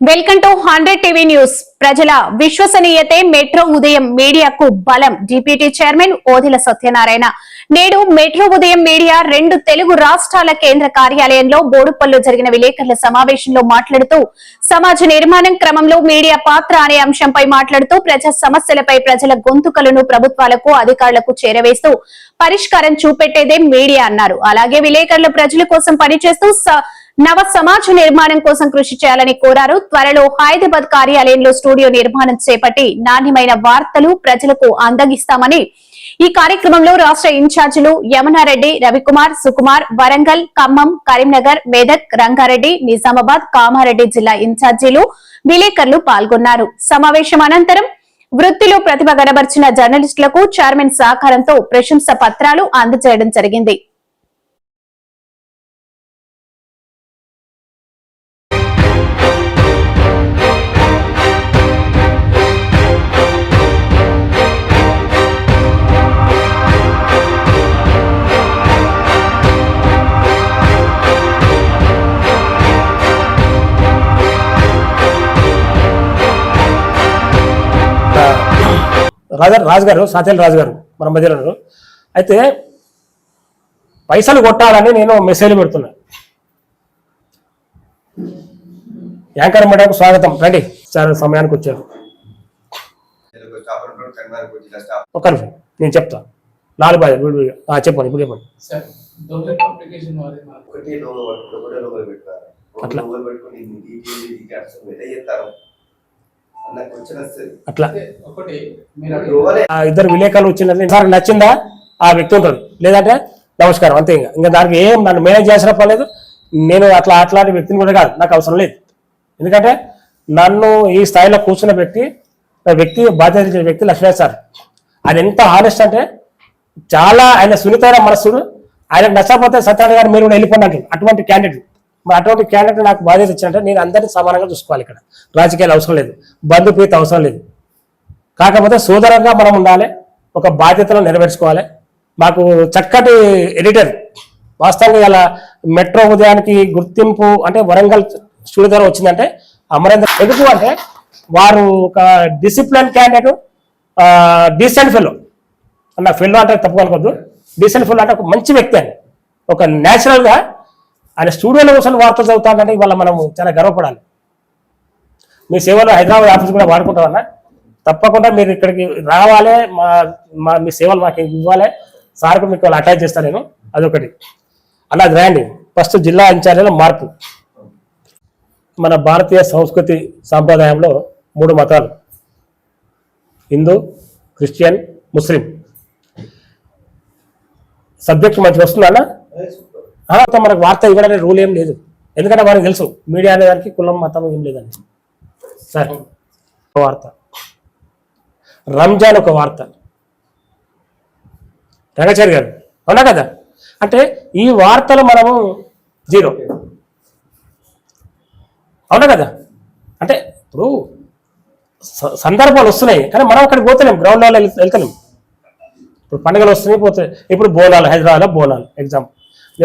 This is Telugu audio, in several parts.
Welcome to hundred TV news. ప్రజల విశ్వసనీయతే మెట్రో ఉదయం మీడియాకు బలం. Deputy chairman Odila Satyanarayana. నేడు మెట్రో ఉదయం మీడియా రెండు తెలుగు రాష్ట్రాల కేంద్ర కార్యాలయంలో బోడుపల్లిలో జరిగిన విలేకరుల సమావేశంలో మాట్లాడుతూ సమాజ నిర్మాణం క్రమంలో మీడియా పాత్ర అనే అంశంపై మాట్లాడుతూ ప్రజా సమస్యలపై ప్రజల గొంతుకలను ప్రభుత్వాలకు అధికారులకు చేరవేస్తూ పరిష్కారం చూపెట్టేదే మీడియా అన్నారు. అలాగే విలేకరులు ప్రజల కోసం పనిచేస్తూ నవ సమాజ నిర్మాణం కోసం కృషి చేయాలని కోరారు. త్వరలో హైదరాబాద్ కార్యాలయంలో స్టూడియో నిర్మాణం చేపట్టి నాణ్యమైన వార్తలు ప్రజలకు అందగిస్తామని ఈ కార్యక్రమంలో రాష్ట్ర ఇన్ఛార్జీలు యమునారెడ్డి రవికుమార్ సుకుమార్ వరంగల్ ఖమ్మం కరీంనగర్ మెదక్ రంగారెడ్డి నిజామాబాద్ కామారెడ్డి జిల్లా ఇన్ఛార్జీలు విలేకరులు పాల్గొన్నారు. సమావేశం అనంతరం వృత్తిలో ప్రతిభ కనబర్చిన జర్నలిస్టులకు చైర్మన్ సహకారంతో ప్రశంస పత్రాలు అందజేయడం జరిగింది. రాజా రాజు గారు సాతేల రాజు గారు మన మధ్యలో ఉన్నారు. అయితే పైసలు కొట్టాలని నేను మెసేజ్ పెడుతున్నా. యాంకర్ మేడంకు స్వాగతం. రండి సార్ సమయానికి వచ్చారు. నిమిషం నేను చెప్తా. నాలుగు బాగా చెప్పండి ఇప్పుడు చెప్పండి. ఒక అట్లా. అట్లా. ఇద్దరు విలేకరులు వచ్చిందంటే సార్ నచ్చిందా? ఆ వ్యక్తి ఉంటాడు లేదంటే నమస్కారం అంతే ఇంకా. ఇంకా దానికి ఏం నన్ను మేనేజ్ చేసిన పర్లేదు. నేను అట్లా అట్లాంటి వ్యక్తిని కూడా కాదు. నాకు అవసరం లేదు. ఎందుకంటే నన్ను ఈ స్థాయిలో కూర్చున్న వ్యక్తి వ్యక్తి బాధ్యత ఇచ్చిన వ్యక్తి లక్ష్మణ్ సార్. ఆయన ఎంత హానెస్ట్ అంటే చాలా ఆయన సున్నితమైన మనస్సుడు. ఆయనకు నచ్చకపోతే సత్యనారాయణ గారు మీరు కూడా వెళ్ళిపోండి అంటారు అటువంటి క్యాండిడేట్ అటువంటి క్యాండిడేట్ నాకు బాధ్యత ఇచ్చినట్టే నేను అందరినీ సమానంగా చూసుకోవాలి ఇక్కడ. రాజకీయాలు అవసరం లేదు. బంధుప్రీతి అవసరం లేదు. కాకపోతే సోదరంగా మనం ఉండాలి. ఒక బాధ్యతను నెరవేర్చుకోవాలి. మాకు చక్కటి ఎడిటర్ వాస్తవంగా ఇలా మెట్రో ఉదయానికి గుర్తింపు అంటే వరంగల్ స్టూడియో ద్వారా వచ్చిందంటే అమరేంద్ర ఎందుకు అంటే వారు ఒక డిసిప్లిన్ క్యాండిడేట్ డీసెంట్ ఫెలో అన్న ఫెలో అంటే తప్పు అనుకోద్దు డీసెంట్ ఫెలో అంటే ఒక మంచి వ్యక్తి అని ఒక న్యాచురల్గా ఆయన స్టూడియోలో కూర్చొని వార్తలు చదువుతాడంటే ఇవాళ మనం చాలా గర్వపడాలి. మీ సేవలు హైదరాబాద్ ఆఫీస్ కూడా వాడుకుంటామన్నా. తప్పకుండా మీరు ఇక్కడికి రావాలి మా మా మీ సేవలు మాకు ఇవ్వాలి. సార్కు మీకు వాళ్ళు అటాచ్ చేస్తాను నేను. అదొకటి. అలా అది రాయండి. ఫస్ట్ జిల్లా ఇన్ఛార్జీలో మార్పు. మన భారతీయ సంస్కృతి సాంప్రదాయంలో మూడు మతాలు. హిందూ క్రిస్టియన్ ముస్లిం. సబ్జెక్ట్ మంచి వస్తుందా ఆ, మనకు వార్త ఇవ్వడానికి రూల్ ఏం లేదు. ఎందుకంటే మనకు తెలుసు మీడియా అనే దానికి కులం మతం ఏం లేదని. సరే. ఒక వార్త. రంజాన్ ఒక వార్త. రంగాచారి గారు అవునా కదా? అంటే ఈ వార్తలు మనము జీరో. అవునా కదా? అంటే ఇప్పుడు స- సందర్భాలు వస్తున్నాయి కానీ మనం అక్కడికి పోతలేం గ్రౌండ్ లెవెల్ వెళ్తలేం. ఇప్పుడు పండుగలు వస్తున్నాయి పోతాయి ఇప్పుడు బోనాలు హైదరాబాద్లో బోనాలు ఎగ్జాంపుల్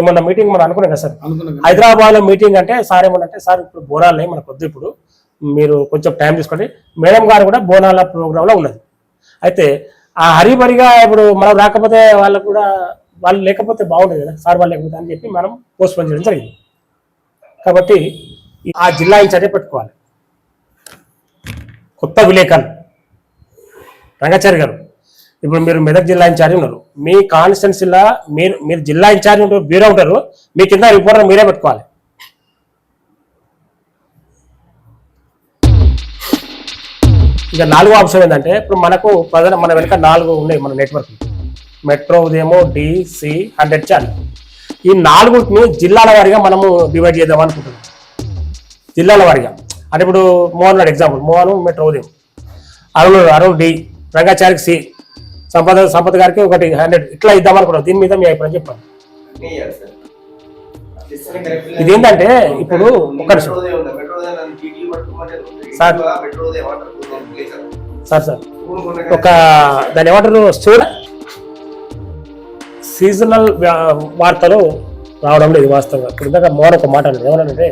మొన్న మీటింగ్ మనం అనుకున్నాం కదా సార్? హైదరాబాద్లో మీటింగ్ అంటే సార్ ఏమన్నంటే సార్ ఇప్పుడు బోనాలు మనకు వద్దు ఇప్పుడు. మీరు కొంచెం టైం తీసుకోండి. మేడం గారు కూడా బోనాల ప్రోగ్రామ్లో ఉన్నది. అయితే ఆ హరిబరిగా ఇప్పుడు మనం రాకపోతే వాళ్ళకు కూడా వాళ్ళు లేకపోతే బాగుంటుంది కదా సార్ వాళ్ళు లేకపోతే అని చెప్పి మనం పోస్ట్ పోన్ చేయడం జరిగింది. కాబట్టి ఆ జిల్లా ఇన్ఛార్జే పెట్టుకోవాలి. కొత్త విలేకరులు. రంగాచారి గారు. ఇప్పుడు మీరు మెదక్ జిల్లా ఇన్ఛార్జ్ ఉన్నారు. మీ కాన్స్టిట్యున్సీలో మీరు మీరు జిల్లా ఇన్ఛార్జ్ ఉంటారు బ్యూరో ఉంటారు. మీ కింద రిపోర్టర్ మీరే పెట్టుకోవాలి. ఇక నాలుగో అంశం ఏంటంటే ఇప్పుడు మనకు ప్రధాన మన వెనుక నాలుగు ఉన్నాయి మన నెట్వర్క్ మెట్రో ఉదయమో డిసి హండ్రెడ్ ఛానల్ ఈ నాలుగుని జిల్లాల వారిగా మనము డివైడ్ చేద్దాం అనుకుంటున్నాం. జిల్లాల వారిగా. అంటే ఇప్పుడు మోహన్ నాడు example Mohan metro Udayam. Arun Arun D. రంగాచారికి C. Sampada Sampada గారికి ఒకటి హండ్రెడ్ ఇట్లా ఇద్దాం అనుకున్నాం. దీని మీద మీ అభిప్రాయం చెప్పండి. ఇదేంటంటే ఇప్పుడు పట్టుకోమంటే సార్. Sir sir. ఒక దాని ఏమంటారు? స్టోర్? సీజనల్ వార్తలు రావడం లేదు వాస్తవంగా. ఇప్పుడు ఇందాక మోహన్ ఒక మాట అన్నాడు. ఏమన్నాడంటే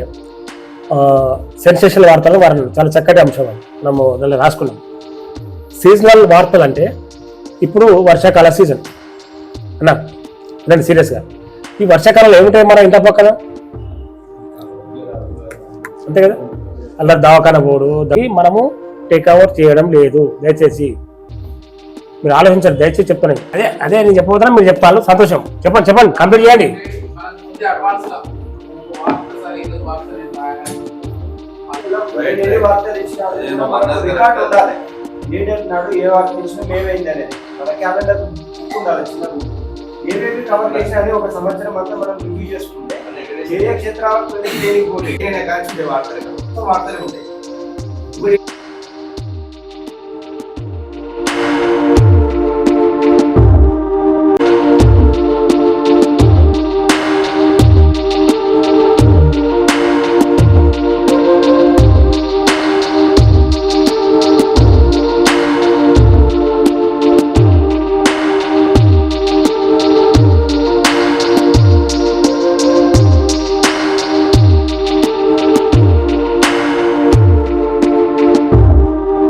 సెన్సేషనల్ వార్తలు వారు చాలా చక్కటి అంశం అది. మనము దానిలో రాసుకున్నాం. సీజనల్ వార్తలు అంటే ఇప్పుడు వర్షాకాల సీజన్ అన్నా రండి సీరియస్గా ఈ వర్షాకాలంలో ఏమిటాయి మన ఇంట పక్కన? అంతే కదా? అలా దవాఖాన పోడు మనము టేక్ ఓవర్ చేయడం లేదు. దయచేసి మీరు ఆలోచించండి దయచేసి చెప్తున్నాను అదే అదే నేను చెప్పబోతున్నా మీరు చెప్తాను సంతోషం. చెప్పండి చెప్పండి కంప్లీట్ చేయండి. వార్త ఏ డేట్ నాడు ఏ వార్త ఇచ్చినా మేమైంది అనేది. మన క్యాలెండర్ ఉండాలి చిన్నది ఏమేమి కవర్ చేసినా ఒక సంవత్సరం అంతా మనం రివ్యూ చేసుకుంటే ఏ క్షేత్రాలకు వెళ్ళి దేనికి పోటీ? ఏదైనా కాల్చుండే వార్తలు మొత్తం వార్తలు ఉంటాయి.